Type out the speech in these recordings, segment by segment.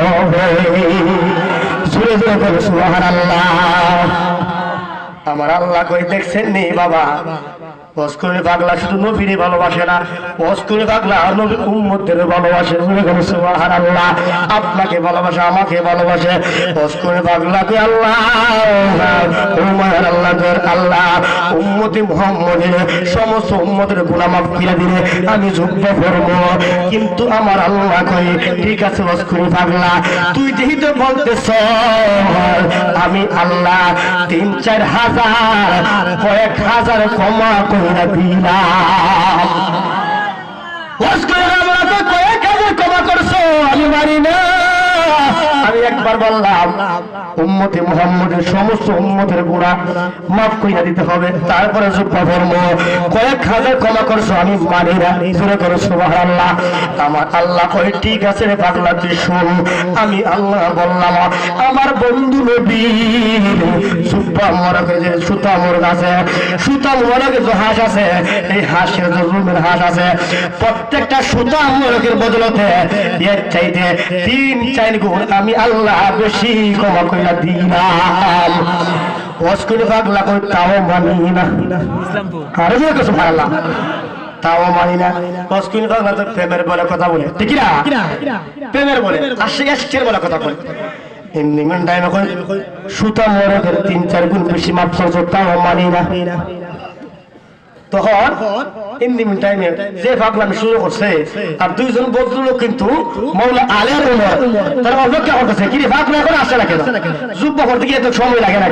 হবে। আল্লাহ আমার আল্লাহ কই দেখছেন নি বাবা? অস্কুরি পাগলা শুধু নবীরে ভালোবাসে না অস্কুরি পাগলা নবী উম্মতদের ভালোবাসে। আল্লাহ আপনাকে ভালোবাসে, আমাকে ভালোবাসে। অস্কুরি পাগলাকে আল্লাহ উম্মার আল্লাহ আল্লাহ, উম্মতি মুহাম্মদের সমস্ত উম্মতের মাফ করে দিলে আমি যুদ্ধ করব। কিন্তু আমার আল্লাহ কই ঠিক আছে অস্কুরি পাগলা, তুই যেহেতু বলতেছ, আমি আল্লাহ তিন চার হাজার, কয়েক হাজার ক্ষমা করে দিলাম অস্কুরি পাগলা তো কয়েক হাজার ক্ষমা করছ আমি মানি না। আমি একবার বললাম, উম্মতে মুহাম্মদের সমস্ত উম্মতের গুণা মাফ কইরা দিতে হবে। তারপরে যুদ্ধ ধর্ম কয়েক হাজার ক্ষমা করছ, আমি মানি না। জোরে করো সুবহানাল্লাহ। আমার আল্লাহ কই ঠিক আছে রে পাগলা, তুই শোন। আমি আল্লাহ বললাম, আমার বন্ধু নবী সুব্বা মরকে যে সুতা মোরগ আছে, সুতা মোরগে যে হাঁস আছে, এই হাঁসের যে রুমের হাঁস আছে, প্রত্যেকটা সুতা মোরগের বদলতে এর চাইতে তিন চার গুণ আমি আল্লাহ বেশি ক্ষমা কইরা দিলাম। অস্কুল পাগলা কই তাও মানি না। আরে যে কিছু ভালো তাও মানি না। অস্কুল পাগলা তো প্রেমের বলে কথা বলে। ঠিক না প্রেমের বলে। আসে এসকের বলে কথা বলে। এমনি টাইম এখন সুতা মরকের তিন চার গুণ বেশি মাপ করছ তাও মানি না। তখন এমনি টাইমে যে পাগলামি শুরু করছে আর দুইজন বদলুলো কিন্তু মৌলা আলী আর উমর। তারা অপেক্ষা করতেছে কি রে এখন আসে না কেন? যুব্ব করতে গিয়ে তো সময় লাগে না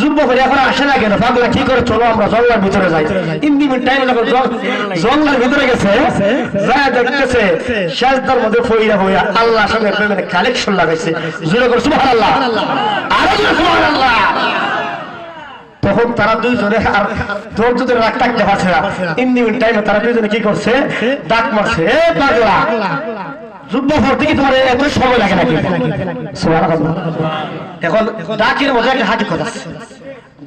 যুব্ব করে এখন আসে না কেন? পাগলা কি করে? চলো আমরা জঙ্গলের ভিতরে যাই। এমনি টাইমে যখন জঙ্গলের ভিতরে গেছে যায় দেখতেছে শেষদার মধ্যে ফইরা ফইরা আল্লাহ সঙ্গে প্রেমের কালেকশন লাগাইছে। জুড়ে করে সুবহানাল্লাহ! আরও জুড়ে সুবহানাল্লাহ! তখন তারা দুইজনে আর ধৈর্য ধরে রাখ থাকতে পারছে না। দিন টাইমে তারা দুইজনে কি করছে? ডাক মারছে। এ পাগলা! যুদ্ধ করতে কি তোমার এত সময় লাগে নাকি। এখন ডাকের মজা একটা হাতি আছে।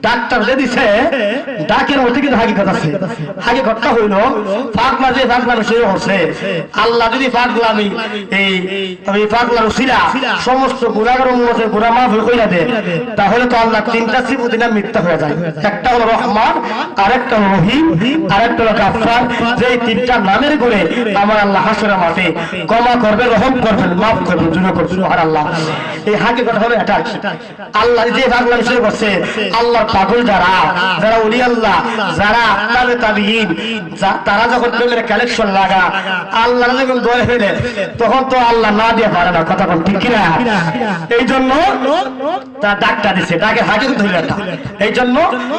ডাক্তার যে দিছে, ডাকের আছে। পাগলা যে করছে আল্লাহ যদি এই সমস্ত মাফ কইরা দে তাহলে তো আল্লাহ তিনটা সিফতি না মিথ্যা হয়ে যায়। একটা হলো রহমান, আরেকটা হলো রহিম, আরেকটা হলো গাফফার। যে তিনটা নামের করে আমার আল্লাহ হাসরে মাঠে ক্ষমা করবে রহম করবেন, মাফ করবেন জুনো করবেন আর আল্লাহ এই হাকিকত হলো এটা আল্লাহ যে পাগলামি শুরু করছে আল্লাহর পাগল যারা যারা। উলি আল্লাহ যারা তাবে তাবিহীন তারা যখন প্রেমের কালেকশন লাগা আল্লাহ যখন দলে ফেলে তখন তো আল্লাহ না দিয়ে পারে না কথা কোন ঠিক কিনা? এই জন্য তারা ডাকটা দিছে ডাকে হাকিম ধরে না এই জন্য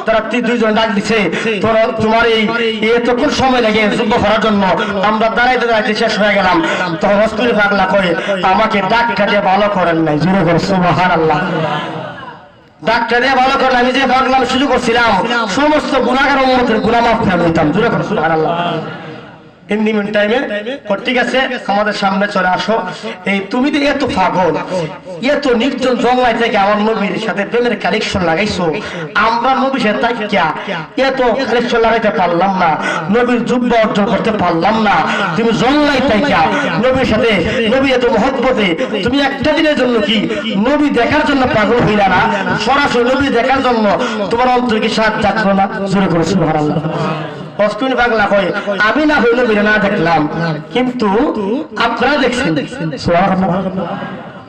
তারা তি- দুইজন ডাক দিছে তোর তোমার এই এতক্ষণ সময় লাগে যুদ্ধ করার জন্য আমরা দাঁড়াইতে দাঁড়াইতে শেষ হয়ে গেলাম। তখন হস্তুরি পাগলা কয়ে আমাকে ডাকটা দিয়ে ভালো করেন নাই। জুড়ে করে সুবহান আল্লাহ ডাক্তারে ভালো করে আমি যে ভাবলাম শুরু করছিলাম সমস্ত গুণাগার উন্মতের গুণামাফ মাফ করে দিতাম। জুড়ে করে সুবহানাল্লাহ। ইন দি মিন টাইমে ঠিক আছে, আমাদের সামনে চলে আসো। এই তুমি তো এত পাগল, এত নির্জন জঙ্গলাই থেকে আমার নবীর সাথে প্রেমের কালেকশন লাগাইছো, আমরা সাথে এত কালেকশন লাগাইতে পারলাম না, নবীর অর্জন করতে পারলাম না, তুমি জঙ্গলাই তাইকা নবীর সাথে নবী এত মহব্বতে, তুমি একটা দিনের জন্য কি নবী দেখার জন্য পাগল হইলা না? সরাসরি নবী দেখার জন্য তোমার অন্তর কি সাথ যাচ্ছিল না? জোরে করে সুবহানাল্লাহ। অস্টুনি পাগলা হয়। আমি না হইলে বেরে না দেখলাম। কিন্তু আপনারা দেখছেন।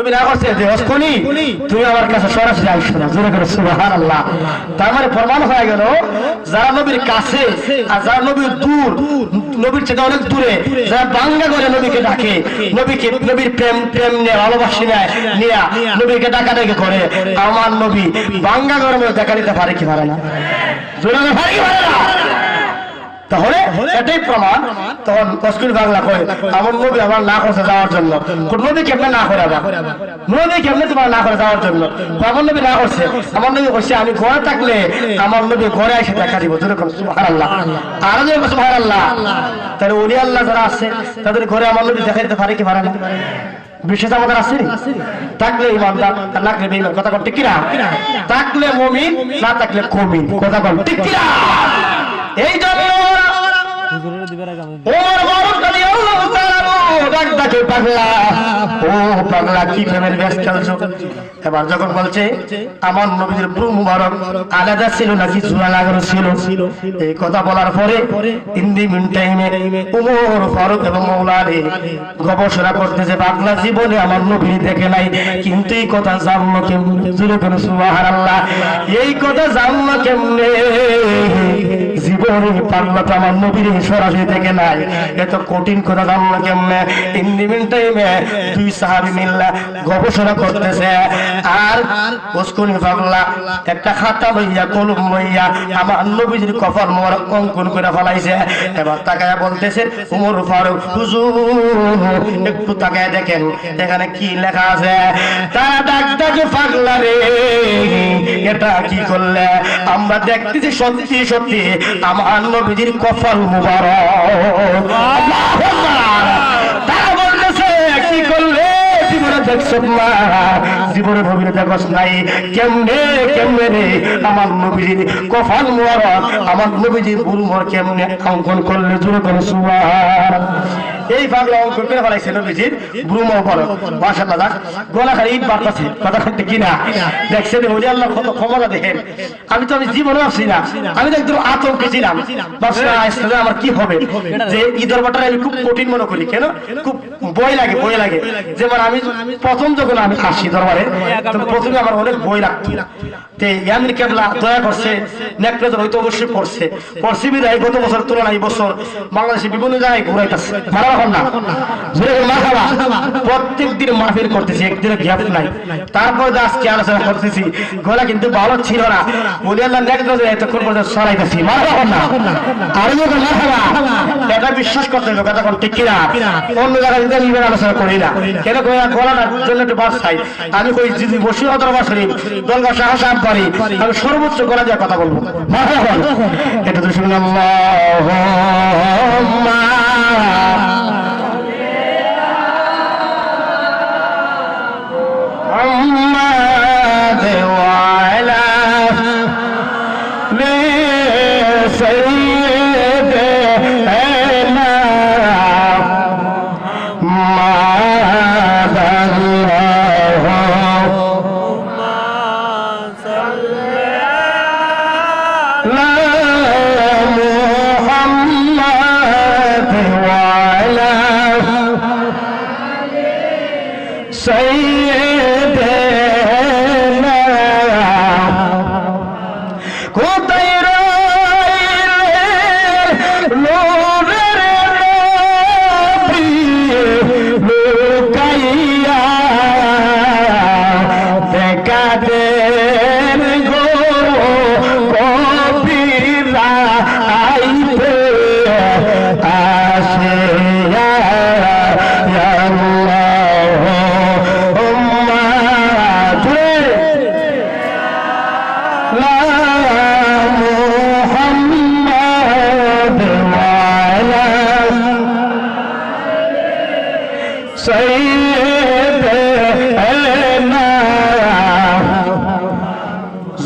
তুমি না করছে? যে হসকনি তুমি আমার কাছে সরাসরি আইসো না জোরে করে সুবাহান আল্লাহ তার মানে প্রমাণ হয়ে গেল যারা নবীর কাছে আর যারা নবীর দূর নবীর চেয়ে অনেক দূরে যারা বাংলা করে নবীকে ডাকে নবীকে নবীর প্রেম প্রেম নিয়ে ভালোবাসি নেয় নিয়ে নবীকে ডাকা ডাকি করে আমার নবী বাংলা গরমে দেখা দিতে পারে কি পারে না? জোরে পারে কি পারে না? তাহলে এটাই প্রমাণ। তখন তসকির বাংলা কয় আমার নবী আমার না করছে যাওয়ার জন্য। কোন নবী কেমনে না করে আবার নবী কেমনে তোমার না করে যাওয়ার জন্য? আমার নবী না করছে। আমার নবী করছে আমি ঘরে থাকলে আমার নবী ঘরে এসে দেখা দিব। যেরকম সুবাহ আল্লাহ আরও যেরকম সুবাহ আল্লাহ তাহলে উনি আল্লাহ যারা আছে তাদের ঘরে আমার নবী দেখা দিতে পারে কি পারে না? বিশ্বাস আমাদের আছে থাকলে ইমানদার না থাকলে বেঈমান। কথা কন? ঠিক কিনা? থাকলে মুমিন না থাকলে কমিন। কথা কন ঠিক কিনা এই জন্য ওমর ফারুক রাদিয়াল্লাহু তাআলা আনহু ডাক ডাকে পাগলা ও পাগলা, কি প্রেমের ব্যাস খেলছো? এবার যখন বলছে আমার নবীর ব্রু মুবারক, আলাদা ছিল নাকি লাগানো ছিল? এই কথা বলার পরে ইন্দি মিন টাইমে ওমর ফারুক এবং মৌলা আলী গবেষণা করতেছে পাগলা জীবনে আমার নবী দেখে নাই, কিন্তু এই কথা জানলো কেমনে? জুড়ে করে সুবহানাল্লাহ, এই কথা জানলো কেমনে? সাহাবি মিল্লা গবেষণা করতেছে। আর উস্কুনি পাগলা একটা খাতা লইয়া কলম লইয়া আমার নবীজির কপাল মোর অঙ্কন করে ফেলাইছে। এবার তাকায় বলতেছে, উমর ফারুক, হুজুর, একটু তাকায় দেখেন, এখানে কি লেখা আছে? তারা ডাক ডাকে পাগলা রে, এটা কি করলে? আমরা দেখতেছি সত্যি সত্যি, আমার নবীজির কপাল মুবারক। তারা বলতেছে, কি করলে? জীবনে নাই। কেমনে কেমনে রে? আমার নবীজির কপাল মুবারক, আমার নবীজির বুলমর কেমনে অঙ্কন করলে? জোরে করে সুবহান এই পাগলা অঙ্কন করে ফেলাইছে নবীজির ব্রুম মুবারক মাশাআল্লাহ যাক গলা খালি ইট বাড়তাছে কথা করতে কিনা। দেখছেন ওলি আল্লাহ কত ক্ষমতা দেখেন। আমি তো আমি জীবনে ভাবছি না। আমি তো একদম আতঙ্কে ছিলাম। ভাবছি না, আজকে আমার কি হবে? যে এই দরবারটা আমি খুব কঠিন মনে করি কেন? খুব বই লাগে বই লাগে। যেমন আমি প্রথম যখন আমি আসি দরবারে প্রথমে আমার অনেক বই লাগতো। তে কিন্তু ভালো ছিল না। বলি এটা বিশ্বাস করতে হবে, কথা ঠিক অন্য জায়গায় আমি আলোচনা করি না, কেন গলাটার জন্য একটু বাস আমি কই যদি বসি দরবার শরীফ দলগা শাহ সাহেব পারি আমি সর্বোচ্চ করা যায় কথা বলব। এটা তো শুনুন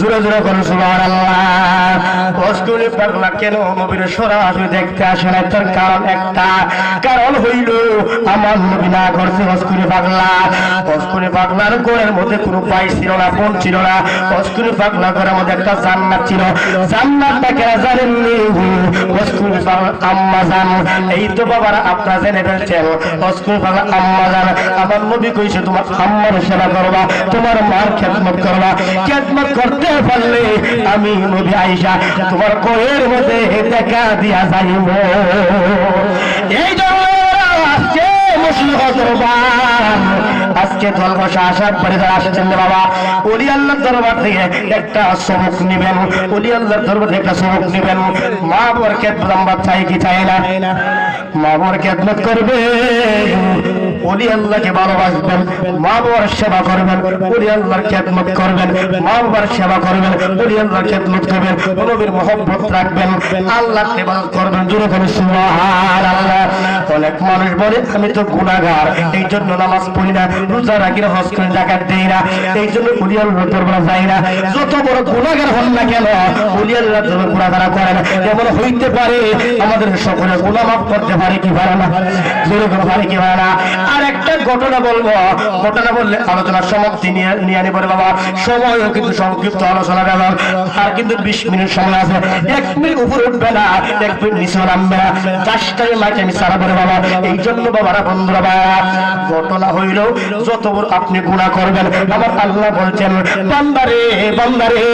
জোরে জোরে করে সুবহানাল্লাহ। পাগলা কেন? নবীর সরাসরি দেখতে আসে না, তার কারণ একটা। কারণ হইল, আমার নবী না করছে পাগলা। পাগলার মধ্যে কোনো পাই ছিল না, বোন ছিল না। পাগলা মধ্যে একটা জান্নাত ছিল। জান্নাতটা কেনা জানেননি পাগলা আম্মা জান। এই তো বাবারা জেনে ফেলছেন। পাগলা আম্মা জান। আমার নবী কইছে, তোমার আম্মার সেবা করবা, তোমার মার খেদমত করবা। খেদমত করতে পারলে আমি নবী আইসা তোমার কোয়ের মধ্যে দেখা দিয়া যাইব। এই জন্য আজকে মুসলিম আসার পরে যারা আসছেন বাবা অলি আল্লাহর দরবার থেকে একটা সবক নিবেন অলি আল্লাহর দরবার থেকে একটা সবক নিবেন। মা বর খেদমত আমরা চাই কি চাই না? মা বর খেদমত করবে অলি আল্লাহকে ভালোবাসবেন মা বাবার সেবা করবেন অলি আল্লাহর খেদমত করবেন মা বাবার সেবা করবেন অলি আল্লাহর খেদমত করবেন, নবীর মহব্বত রাখবেন, আল্লাহর ইবাদত করবেন, জোরে করে সুবহানাল্লাহ। অনেক মানুষ বলে, আমি তো গুনাহগার, এই জন্য নামাজ পড়ি না, রোজা রাখি না, হজ করি জাকাত দেই না, এই জন্য অলি আল্লাহর দরবারে যাই না। যত বড় গুনাহগার হন না কেন অলি আল্লাহর দরবারে গুনাহগার করেন। এমন হইতে পারে, আমাদের সকলে গুনাহ মাফ করতে পারে কি পারে না? জোরে করে পারে কি পারে না? আর একটা ঘটনা বলব। ঘটনা বললে আলোচনার সমাপ্তি নিয়ে আনি বাবা। সময়ও কিন্তু সংক্ষিপ্ত আলোচনা আর কিন্তু বিশ মিনিট সময় আছে। এক মিনিট উপরে উঠবে না, এক মিনিট নিচে নামবে না। মাকে আমি সারা বাবা। এই জন্য বাবারা, বন্ধুরা বাবা ঘটনা যত আপনি গুণা করবেন, আমার আল্লাহ বলছেন, বান্দারে বান্দারে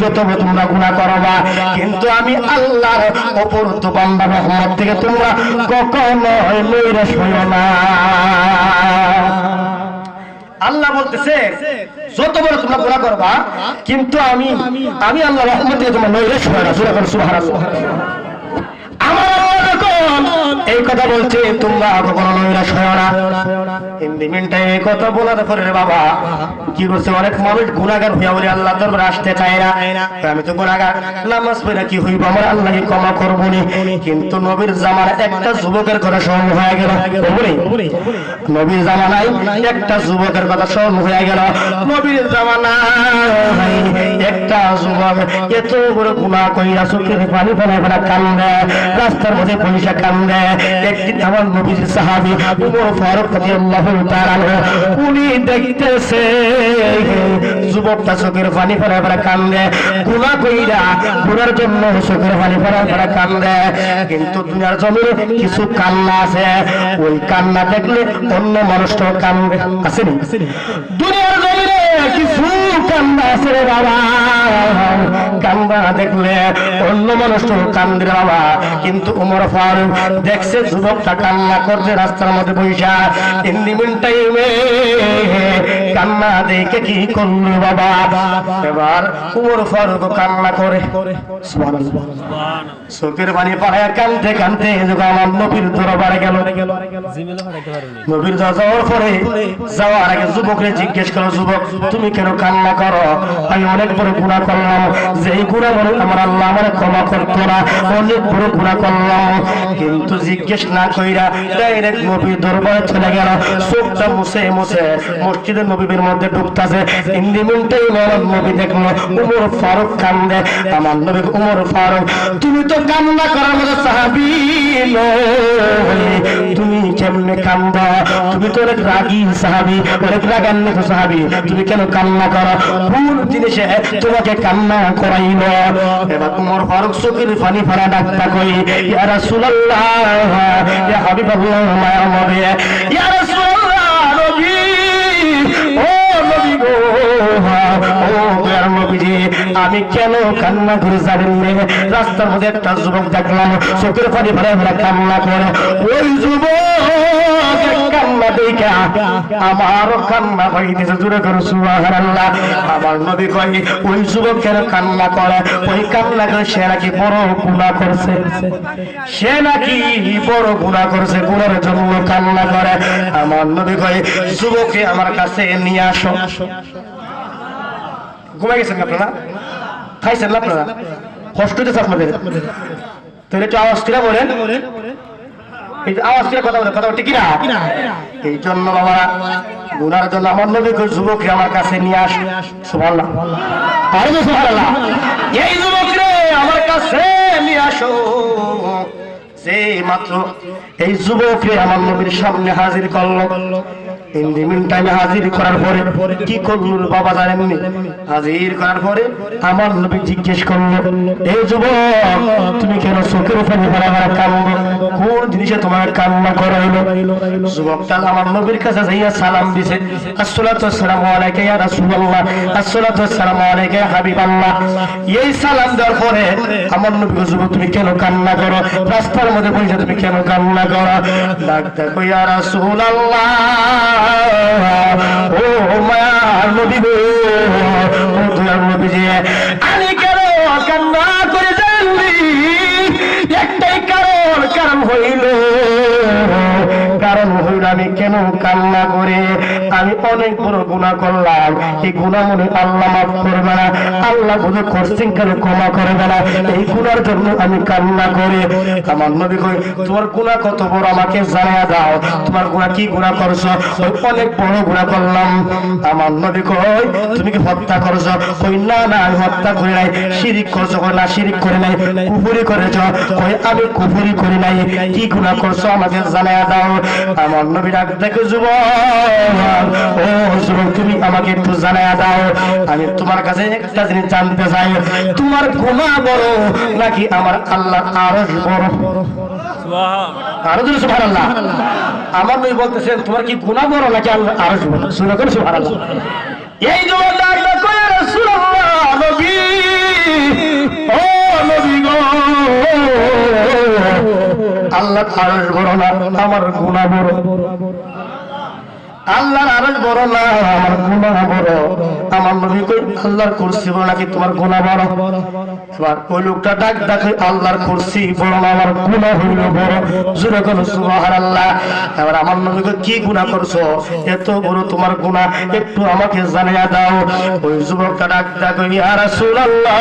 যত তোমরা গুণা করবা কিন্তু আমি আল্লাহর অপর তো বান্দা রহমত থেকে তোমরা কখনো না। আল্লাহ বলতেছে, যত বড় তোমরা গুণা করবা, কিন্তু আমি আমি আল্লাহ রহমত থেকে তোমার নৈরে না। সুরা সুহারা সুহারা এই কথা বলছে তোমরা কখনো নৈরাশ হয় না। মিনটাই এই কথা বলার পরে বাবা কি করছে অনেক মানুষ গুণাগার হইয়া বলে আল্লাহ দরবার আসতে চায় না। আমি তো গুণাগার নামাজ পড়ে কি হইব আমার আল্লাহকে ক্ষমা করব নি কিন্তু নবীর জামার একটা যুবকের কথা স্মরণ হয়ে গেল। বলি নবীর জামানায় একটা যুবকের কথা স্মরণ হয়ে গেল। নবীর জামানায় একটা যুবক এত বড় গুণা কইরা চোখের পানি ফেলে ফেলা কান্দে রাস্তার মধ্যে পয়সা কান্দে। একদিন আমার নবীর সাহাবী উমর ফারুক রাদিয়াল্লাহু তাআলা উনি দেখতেছে যুবকটা চোখের পানি ফেলে ফেলা কান্দে গুণা কইরা গুণার জন্য চোখের পানি ফেলে ফেলা কান্দে। কিন্তু দুনিয়ার জমিনে কিছু কান্না আছে ওই কান্না দেখলে অন্য মানুষটাও কান্দে। আসেনি। দুনিয়ার জমিনে কিছু আছে রে বাবা। কান্না দেখলে অন্য মানুষটাও কান্দে বাবা। কিন্তু উমর ফারুক দেখছে যুবকটা কান্না করছে রাস্তার মধ্যে বৈশা টাইমে কান্না দেখে কি করল বাবা? এবার উমর ফারুক কান্না করে। চোখের পানি পাড়ায় কানতে কানতে আমার নবীর দরবারে গেল। নবীর যাওয়ার পরে যাওয়ার আগে যুবকরে জিজ্ঞেস করো যুবক তুমি কেন কান্না করো। আমি অনেক বড় গুণা করলাম। যে গুণা বলে আমার আল্লাহ আমার ক্ষমা করতো না অনেক বড় গুণা করলাম। কিন্তু জিজ্ঞেস না কইরা ডাইরেক্ট নবীর দরবারে চলে গেল। চোখটা মুছে মুছে মসজিদের নবীর মধ্যে ঢুকতাছে। হিন্দি মিনিটেই আমার নবী দেখল উমর ফারুক কান্দে। আমার নবী উমর ফারুক, তুমি তো কান্না করার মতো সাহাবি। তুমি কেমনে কান্দা? তুমি তো অনেক রাগী সাহাবি, অনেক রাগান্বিত সাহাবি। তুমি কেন কান্না করো? কোন জিনিসে তোমাকে কান্না করাইল। এবার উমর ফারুক চোখের পানি ফানা ডাক্তা কই? ইয়া রাসূলুল্লাহ, ইয়া হাবিবাল্লাহ, মায়া নবী। ইয়া রাসূলুল্লাহ, নবী। ও নবী গো আমি কেন কান্না করে জানেন নে? রাস্তার মধ্যে একটা যুবক দেখলাম, চোখের পানি ভরে ভরে কান্না করে। ওই যুবক কান্না দেখা আমারও কান্না হইতেছে জুড়ে করে সুবহানাল্লাহ। আমার নবী কই ওই যুবক কেন কান্না করে? ওই কান্না করে সে নাকি বড় গুনাহ করছে। সে নাকি বড় গুনাহ করছে গুনার জন্য কান্না করে। আমার নবী কই যুবককে আমার কাছে নিয়ে আসো। ঘুমাই গেছেন আপনারা? খাইছেন না আপনারা? কষ্ট হইতেছে আপনাদের। তাহলে একটু আওয়াজ করে বলেন। কথা কথা বলে ঠিক এই জন্য জন্য আমার কাছে নিয়ে এই আমার কাছে নিয়ে যে মাত্র এই আমার নবীর সামনে হাজির করল। ইন দি মিন টাইমে হাজির করার পরে কি করল বাবা জানেননি হাজির করার পরে আমার নবী জিজ্ঞেস করল এই যুবক, তুমি কেন চোখের ভরা ভরা কান্দো? কোন জিনিসে তোমার কান্না করাইলো যুবকটা আমার নবীর কাছে যাইয়া সালাম দিছে, আসসালাতু আসসালামু আলাইকা ইয়া রাসূলুল্লাহ, আসসালাতু আসসালামু আলাইকা ইয়া হাবিবাল্লাহ। এই সালাম দেওয়ার পরে আমার নবী যুবক, তুমি কেন কান্না করো? রাস্তার মধ্যে বসে তুমি কেন কান্না করো? ডাক দেখো, ইয়া রাসূলুল্লাহ। ও মায়ার নদী গো নদী যে আমি কেন কান্না করে জানলি? একটাই কারণ কারণ হইল কারণ হইল আমি কেন কান্না করে আমি অনেক বড় গুণা করলাম। এই গুণা মনে আল্লাহ মাফ করবে না। আল্লাহ বুঝে করছেন কেন ক্ষমা করবে না? এই গুণার জন্য আমি কান্না করে। আমার নবী কই তোমার গুণা কত বড় আমাকে জানিয়ে দাও। তোমার গুণা কি গুণা করছ? অনেক বড় গুণা করলাম। আমার নবী কই তুমি কি হত্যা করছ? কই না না, আমি হত্যা করি নাই। শিরিক করছ? কই না, শিরিক করে নাই। কুফুরি করেছ? কই আমি কুফুরি করি নাই। কি গুণা করছ আমাকে জানিয়ে দাও? আমার নবী ডাক, দেখো যুবক ও যুবক তুমি আমাকে একটু জানিয়ে দাও। আমি তোমার কাছে একটা জিনিস জানতে চাই। তোমার গুণা বড় নাকি আমার আল্লাহ আরশ বড়? আরও জোরে সুবহানাল্লাহ। আমার নবী বলতেছেন তোমার কি গুনাহ বড় নাকি আল্লাহ আরশ বড়? শুনে করে সুবহানাল্লাহ। এই জবান ডাকটা রাসূলুল্লাহ নবী। ও নবী গো। আল্লাহ আরশ বড় না আমার গুনাহ বড়? আল্লাহর আরশ বড় না, আমার গুনাহ বড়। আমার নবী কই, আল্লাহর কুরসি বড় নাকি তোমার গুনাহ বড়? এবার ওই লোকটা ডাক ডাকে আল্লাহর কুরসি বড় না, আমার গুনাহ হইল বড়। জোরে কোন সুবহানাল্লাহ। এবার আমার নবী কই, কি গুনাহ করছ? এত বড় তোমার গুনাহ, একটু আমাকে জানিয়ে দাও। ওই যুবকটা ডাক ডাকে ইয়া রাসূলুল্লাহ,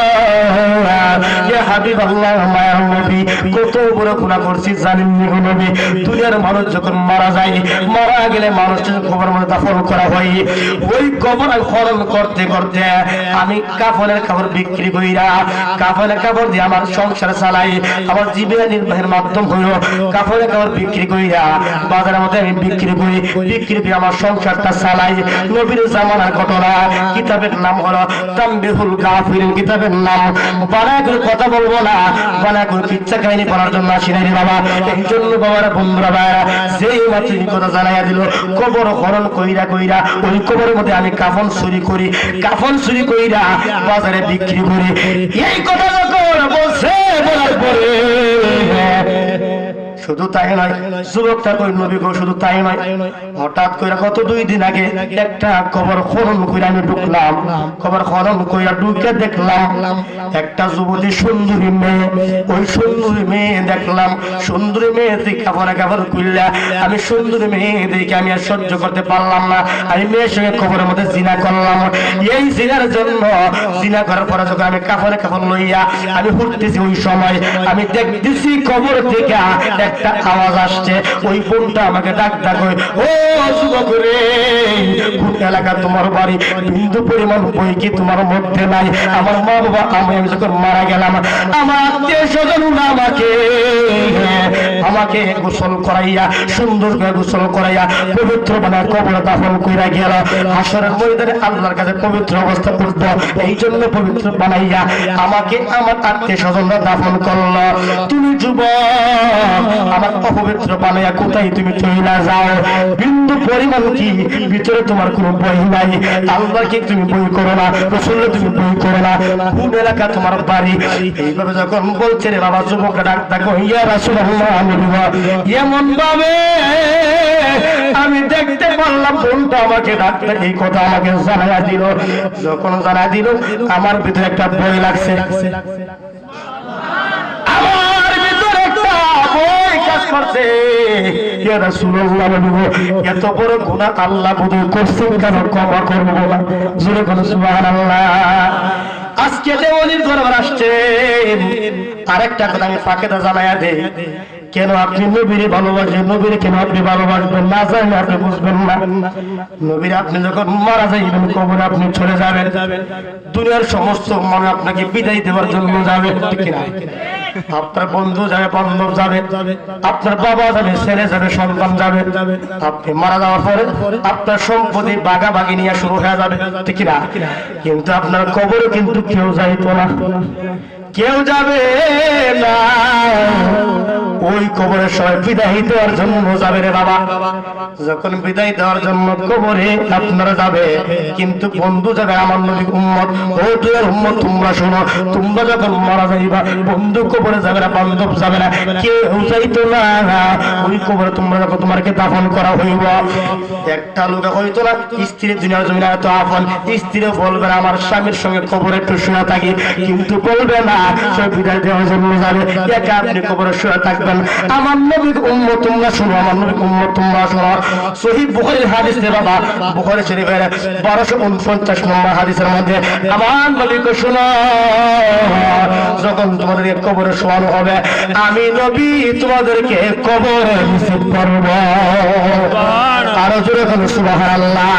ইয়া হাবিবাল্লাহ, মায়ার নবী, কত বড় গুনাহ করছি জানেন নি নবী। দুনিয়ার মানুষ যখন মারা যায়, মারা গেলে মানুষের কবর মধ্যে দাফন করা হয়। ওই কবর খনন করতে করতে আমি কাফনের কাপড় বিক্রি কইরা কাফনের কাপড় দিয়ে আমার সংসার চালাই, আমার জীবিকা নির্বাহের মাধ্যম হইল কাফনের কাপড় বিক্রি কইরা বাজারের মধ্যে আমি বিক্রি করি, বিক্রি করে আমার সংসারটা চালাই। নবীর জামানার ঘটনা, কিতাবের নাম হলো তাম্বিহুল গাফির কিতাবের নাম বানায় করে কথা বলব না বানায় করে পিচ্ছা কাহিনী পড়ার জন্য আসি নাই রে বাবা। এই জন্য বাবারা, বন্ধুরা ভাইরা যেই মাত্র কথা জানাইয়া দিল কবর হরণ কইরা কইরা, ওই কবরের মধ্যে আমি কাফন চুরি করি, কাফন চুরি কইরা বাজারে বিক্রি করি। এই কথা যখন বলছে, বলার পরে শুধু তাই নয় যুবকটা কই নবী গো শুধু তাই নয়, হঠাৎ করে কত দুই দিন আগে একটা খবর খনন করে আমি ঢুকলাম। খবর খনন কইরা ঢুকে দেখলাম একটা যুবতী সুন্দরী মেয়ে, ওই সুন্দরী মেয়ে দেখলাম, সুন্দরী মেয়ে দেখে কাপড়ে কাপড় খুললা আমি সুন্দরী মেয়ে দেখে আমি আর সহ্য করতে পারলাম না, আমি মেয়ের সঙ্গে খবরের মধ্যে জিনা করলাম। এই জিনার জন্য জিনা করার পরে যখন আমি কাপড়ে কাপড় লইয়া আমি ঘুরতেছি ওই সময়, আমি দেখতেছি কবর থেকে একটা আওয়াজ আসছে, ওই বোনটা আমাকে ডাক ডাক ও এলাকা তোমার বাড়ি, বিন্দু পরিমাণ বই কি তোমার মধ্যে নাই? আমার মা বাবা, আমি যখন মারা গেলাম, আমার আত্মীয় স্বজন আমাকে? আমাকে গোসল করাইয়া, সুন্দর করে গোসল করাইয়া, পবিত্র বানা কবরে দাফন কইরা গেল। ময়দানে আল্লাহর কাছে পবিত্র অবস্থা করব এই জন্য পবিত্র বানাইয়া আমাকে আমার আত্মীয় স্বজনরা দাফন করল। তুমি যুবক আমার অপবিত্র বানাইয়া কোথায় তুমি চইলা যাও। বিন্দু পরিমাণ কি? ভিতরে তোমার কোনো বই নাই। আল্লাহকে তুমি বই করো না রসুল্লে তুমি বই করো না। কোন এলাকা তোমার বাড়ি? এইভাবে যখন বলছে রে বাবা, যুবকরা ডাক, ডাকো, ইয়া আমি এমন ভাবে আমি দেখতে পারলাম বোনটা আমাকে ডাকতে এই কথা আমাকে জানাইয়া দিল। যখন জানাই দিল, আমার ভিতরে একটা বই লাগছে। আমার করছে এত বড় গুণা আল্লাহ বোধ করছেন কেন? ক্ষমা করব না জোরে কোনো আজকে আসছে, আরেকটা কথা আমি ফাঁকে জানাইয়া দেই কেন আপনি নবীরে ভালোবাসেন? নবীরে কেন আপনি ভালোবাসবেন? না জানেন আপনি বুঝবেন না। নবীরে আপনি যখন মারা যাইবেন, কবরে আপনি চলে যাবেন। দুনিয়ার সমস্ত মনে আপনাকে বিদায় দেওয়ার জন্য যাবে কিনা? আপনার বন্ধু যাবে, বান্ধব যাবে, আপনার বাবা যাবে, ছেলে যাবে, সন্তান যাবে। আপনি মারা যাওয়ার পরে আপনার সম্পত্তি বাগাবাগি নিয়ে শুরু হয়ে যাবে, ঠিক না কিন্তু আপনার কবরে কিন্তু কেউ যাইতো না। কেউ যাবে না। ওই কবরের সময় বিদায় দেওয়ার জন্য যাবে রে বাবা। যখন বিদায় দেওয়ার জন্য কবরে আপনারা যাবে, কিন্তু বন্ধু যাবে আমার নবী উম্মত। ও তুই উম্মত, তোমরা শোনো, তোমরা যখন মারা যাইবা, বন্ধু কবরে যাবে না, বান্ধব যাবে না, কেউ যাইতো না। ওই কবরে তোমরা যখন তোমাকে দাফন করা হইব, একটা লোক হইতো না, স্ত্রী দুনিয়ার জমিনে এত আপন, স্ত্রীও বলবে আমার স্বামীর সঙ্গে কবরে একটু শুয়ে থাকি। কিন্তু বলবে না সে বিদায় দেওয়ার জন্য যাবে একা আপনি কবরে শুয়ে থাকবেন। আমার নবী উম্মত তোমরা শোনো আমার নবী উম্মত তোমরা শোনো। সহি বুখারীর হাদিস রে বাবা বুখারী শরীফের 1249 নম্বর হাদিসের মধ্যে আমার নবীকে শোনো যখন তোমাদের কবরে শোয়ানো হবে আমি নবী তোমাদেরকে কবরে রিসিভ করব। আরও জোরে কোন সুবহানাল্লাহ।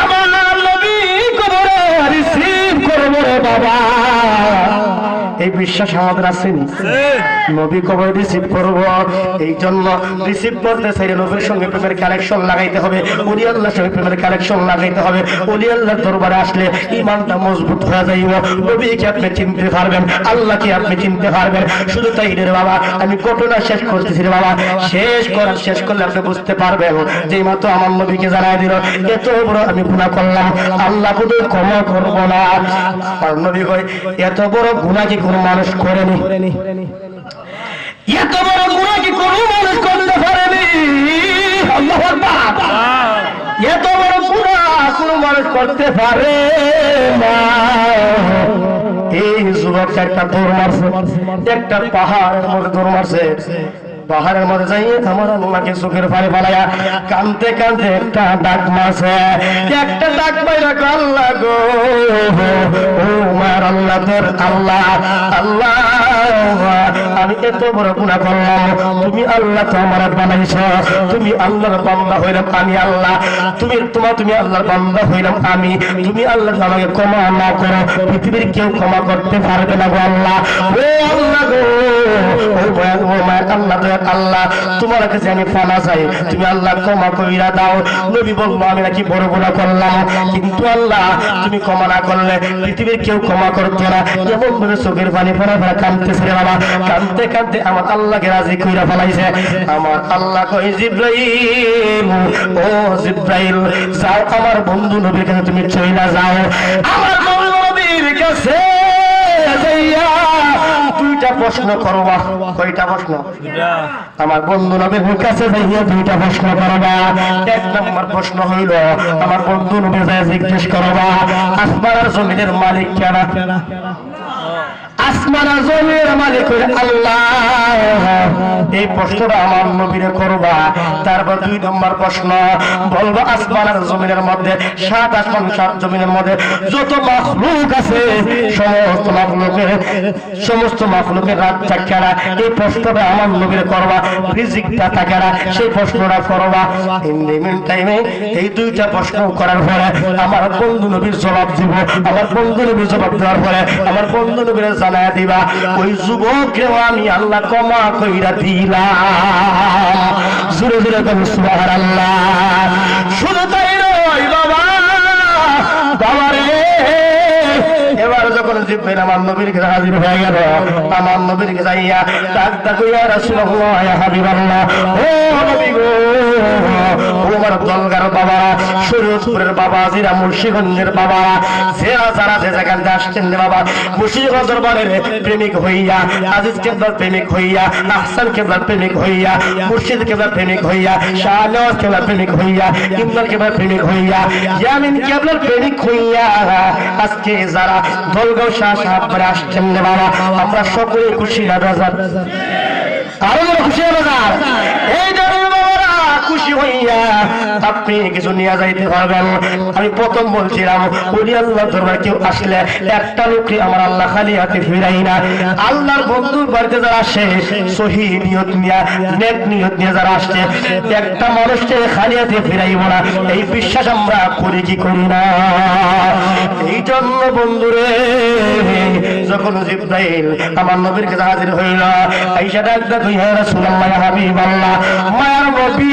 আমার নবী কবরে রিসিভ করব রে বাবা। এই বিশ্বাস আমাদের আসেনি নবী কবর রিসিভ করব। এই জন্য রিসিভ করতে চাইলে নবীর সঙ্গে প্রেমের কালেকশন লাগাইতে হবে। উনি আল্লাহর সঙ্গে প্রেমের কালেকশন লাগাইতে হবে। উনি আল্লাহর দরবারে আসলে ইমানটা মজবুত হয়ে যাইব। নবীকে আপনি চিনতে পারবেন, আল্লাহকে আপনি চিনতে পারবেন। শুধু তাই রে বাবা, আমি ঘটনা শেষ করতেছি রে বাবা। শেষ করার, শেষ করলে আপনি বুঝতে পারবেন যে মাত্র আমার নবীকে জানাই দিল, এত বড় আমি গুনাহ করলাম। আল্লাহ শুধু ক্ষমা করব না। নবী কয়, এত বড় গুনাহ কি কোনো মানুষ করেনি। এত বড় গুণা কি কোনো মানুষ করতে পারেনি? এত বড় গুণা কোনো মানুষ করতে পারে না। এই যুবকটা একটা দৌড় মারছে, একটা পাহাড়ের মধ্যে দৌড় মারছে। পাহাড়ের মধ্যে যাই আমার আল্লাহকে চোখের পানি ফালাইয়া কানতে কানতে একটা ডাক মারছে। একটা ডাক মাইরা আল্লাহ গো? ও, মার আল্লাহ, তোর আল্লাহ আল্লাহ আমি এত বড় গুণা করলাম। তুমি আল্লাহ তো আমার বানাইছ তুমি আল্লাহর বান্দা হইলাম আমি আল্লাহ। তুমি তোমার তুমি আল্লাহর বান্দা হইলাম আমি। তুমি আল্লাহ আমাকে ক্ষমা না করো। পৃথিবীর কেউ ক্ষমা করতে পারবে না গো আল্লাহ। ও আল্লাহ গো। ও আল্লাহ আল্লাহ। তোমার কাছে আমি চাই। তুমি আল্লাহ ক্ষমা দাও। নবী আমি নাকি বড় গুণা করলাম। কিন্তু আল্লাহ, তুমি ক্ষমা না করলে পৃথিবীর কেউ ক্ষমা করতো না। এমন ভাবে চোখের পানি ফেরা ফেরা বাবা। কাঁদতে কাঁদতে আমার আল্লাহকে রাজি কইরা ফেলাইছে। আমার আল্লাহ কই জিব্রাইল, ও জিব্রাইল, যাও আমার বন্ধু নবীর কাছে তুমি চইলা যাও। আমার বন্ধু নবীর কাছে দুইটা প্রশ্ন করবা। কয়টা প্রশ্ন? আমার বন্ধু নবীর কাছে আমার বন্ধু নবী যায় জিজ্ঞেস করবা আসমান আর জমিনের মালিক কেনা সমস্ত মাখলুকের সমস্ত মাখলুকের রাত চাকেরা এই প্রশ্নটা আমার নবীরে করবা, ফিজিকটা থাকেরা সেই প্রশ্নটা করবা। টাইমে এই দুইটা প্রশ্ন করার পরে আমার বন্ধু নবীর জবাব দিব। আমার বন্ধু নবীর জবাব দেওয়ার পরে আমার বন্ধু নবীর জানায় দিবা। ওই যুবককেও আমি আল্লাহ ক্ষমা কইরা দিলাম। জোরে জোরে করুন সুবহানাল্লাহ। শুধু তাই নয় বাবা, বাবার জিব্রাইল আমার নবীর কাছে হাজির হয়ে গেল। আমার নবীর কাছে যাইয়া ডাক ডাক ইয়া রাসূলুল্লাহ, ইয়া হাবিবাল্লাহ। ও নবী গো আমার দলগার বাবা শরীয়তপুরের বাবা, জিরা মুন্সিগঞ্জের বাবা যারা যারা যে জায়গায় আসছেন বাবা মুর্শিদগঞ্জ দরবারের প্রেমিক হইয়া, আজিজ কেবলার প্রেমিক হইয়া আহসান কেবলার প্রেমিক হইয়া, মুর্শিদ কেবলার প্রেমিক হইয়া, শাহনওয়াজ কেবলার প্রেমিক হইয়া ইমদার কেবলার প্রেমিক হইয়া, ইয়ামিন কেবলার প্রেমিক হইয়া, আজকে যারা দলগাঁও শাহ সাহাবারে আসছেন রে বাবা। আমরা সকলে খুশি না আরও বড় খুশি না বাজার এই জন্য খুশি হইয়া আপনি কিছু নিয়ে যাইতে পারবেন। আমি প্রথম বলছিলাম উনি আল্লাহ দরবার কেউ আসলে একটা লোককে আমার আল্লাহ খালি হাতে ফিরাই না। আল্লাহর বন্ধুর বাড়িতে যারা আসে, সহি নিয়ত নিয়া, নেক নিয়ত নিয়ে যারা আসছে, একটা মানুষকে খালি হাতে ফিরাইব না। এই বিশ্বাস আমরা করি কি করি না? এই জন্য বন্ধুরে, যখন জিব্রাইল আমার নবীর কাছে হাজির হইল, আইসা ডাকটা তুই হ্যাঁ রাসূলুল্লাহ হাবিবাল্লাহ, মায়ার নবী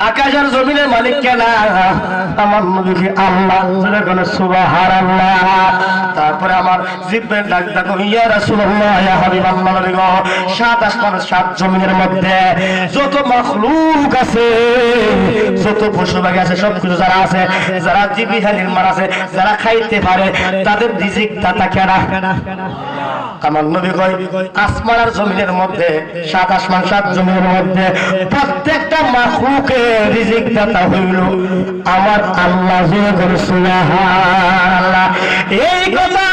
আকাশ আর জমিনের মালিক কেনা আমার নবীকে আল্লাহ তারপরে আমার জিব্বের ডাক ডাক ইয়া রাসূলুল্লাহ সাত আসমান, সাত জমিনের মধ্যে যত মাখলুক আছে, যত পশু পাখি আছে সব কিছু যারা আছে, যারা জীবিকা নির্মাণ আছে, যারা খাইতে পারে, তাদের রিজিক দাতা কেনা আমার নবী কয় আসমান আর জমিনের মধ্যে, সাত আসমান, সাত জমিনের মধ্যে প্রত্যেকটা মাখলুকে রিজিক দাতা হইল। আমার আল্লাহ এই কথা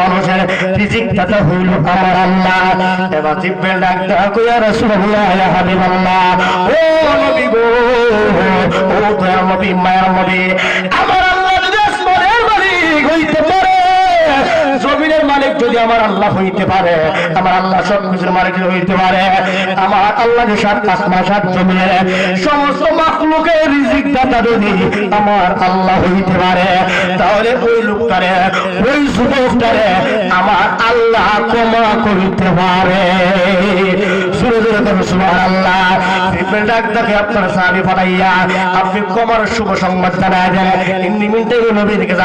মানুষের রিজিক দাতা হইল আমার আল্লাহ। এবার ও আমার জমিনের মালিক যদি আমার আল্লাহ হইতে পারে, আমার আল্লাহ সব কিছুর মালিক হইতে পারে, আমার আল্লাহ যে সাত আসমান সাত জমিনের সমস্ত মাকলুকের রিজিক দাতা যদি আমার আল্লাহ হইতে পারে, তাহলে ওই লোকটারে, ওই যুবকটারে আমার আল্লাহ ক্ষমা করতে পারে।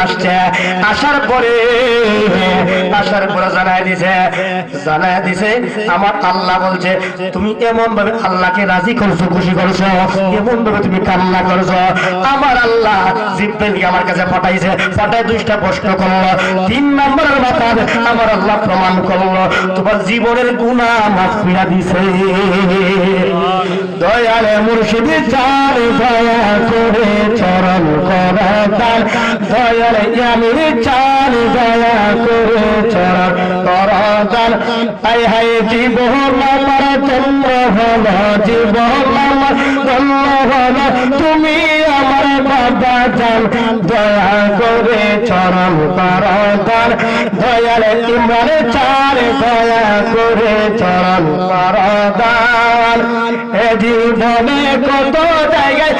আসছে। আসার পরে আমার কাছে পাঠাইছে, পাঠায় দুইটা প্রশ্ন করল। তিন নম্বরের মাথা আমার আল্লাহ প্রমাণ করল, তোমার জীবনের করে দিছে। দয়ালে মুর্শিদি দয়া করে চরণ করতাল দয়ালে দয়া করে চরণ করতাল হাই হাই জীবন আমার জন্ম হল জীবন আমার জন্ম হল, তুমি আমার বাবা জান। দয়া করে চরণ করতাল দয়ালে ইমরান চার, দয়া করে চরণ করতাল এ জীবনে কত জায়গায়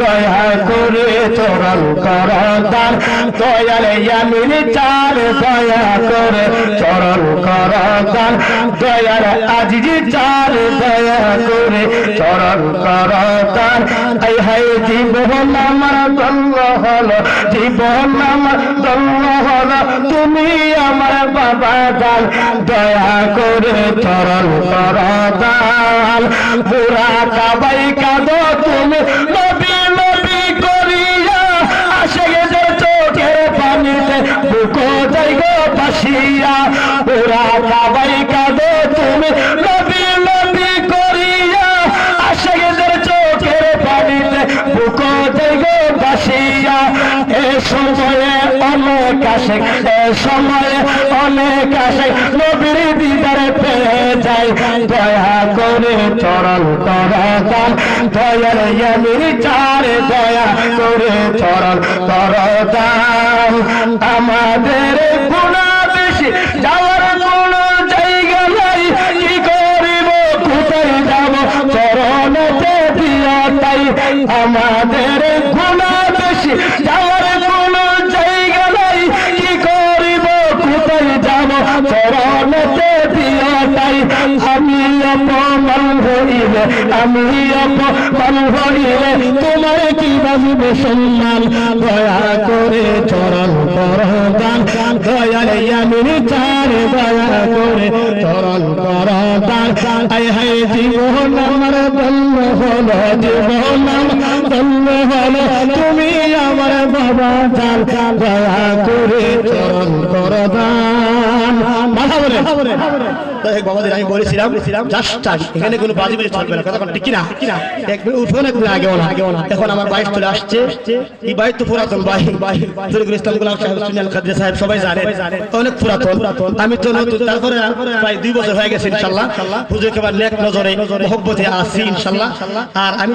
দয়া করে। চরণ কর দান দয়াল ইয়ামিন চার দয়া করে। চরণ কর দান দয়াল আজিজি চার দয়া করে। চরণ কর দান আই হাই জীবন আমার জন্ম হলো, জীবন আমার জন্ম হলো। তুমি আমার বাবা জান দয়া করে চরণ কর দান পুরা কাবাই কাদো তুমি নবী নবী করিয়া আসে গেছে চোখের পানিতে বুকো যাইগো পাশিয়া পুরা কাবাই কাদো, তুমি নবী নবী করিয়া গেছে চোখের পানিতে বুকো যাইগো পাশিয়া এ সময়ে অনেক আসে এ সময়ে অনেক আসে নবীর দিদারে পেয়ে যায়। দয়া করে চরণ করতাম দয়ার ইয়ামির চার, দয়া করে চরণ করতাম আমাদের গুণা তাই আমাদের গুণা বেশি যাওয়ার কোন জায়গা নাই কি করিব কোথায় যাব চরণতে দিয়া তাই আমি অপমান অপমান হইলে আমি তোমার কি বাজবে সম্মান? দয়া করে চরণ করদান দয়ালে আমি চার, দয়া করে চরণ করদান আই হাই জীবন আমার বন্ধ হলো, জীবন বন্ধ হলো, তুমি আমার বাবা জান। দয়া করে চরণ করদান বাবাদের আমি বলেছিলাম এখানে কোনো বাজি বাজি চলবে না। কথা ঠিক কিনা? একবার উঠবো না একবার আগেও না আগেও না এখন আমার বাইক চলে আসছে। এই বাইক তো পুরাতন বাইক তরিকুল ইসলাম গুলাম সাহেব সুনিয়াল খাদ্রে সাহেব সবাই জানে। অনেক পুরাতন। আমি তো নতুন তারপরে প্রায় দুই বছর হয়ে গেছে ইনশাল্লাহ। হুজুরকে আবার নেক নজরে মহব্বতে আসি ইনশাল্লাহ। আর আমি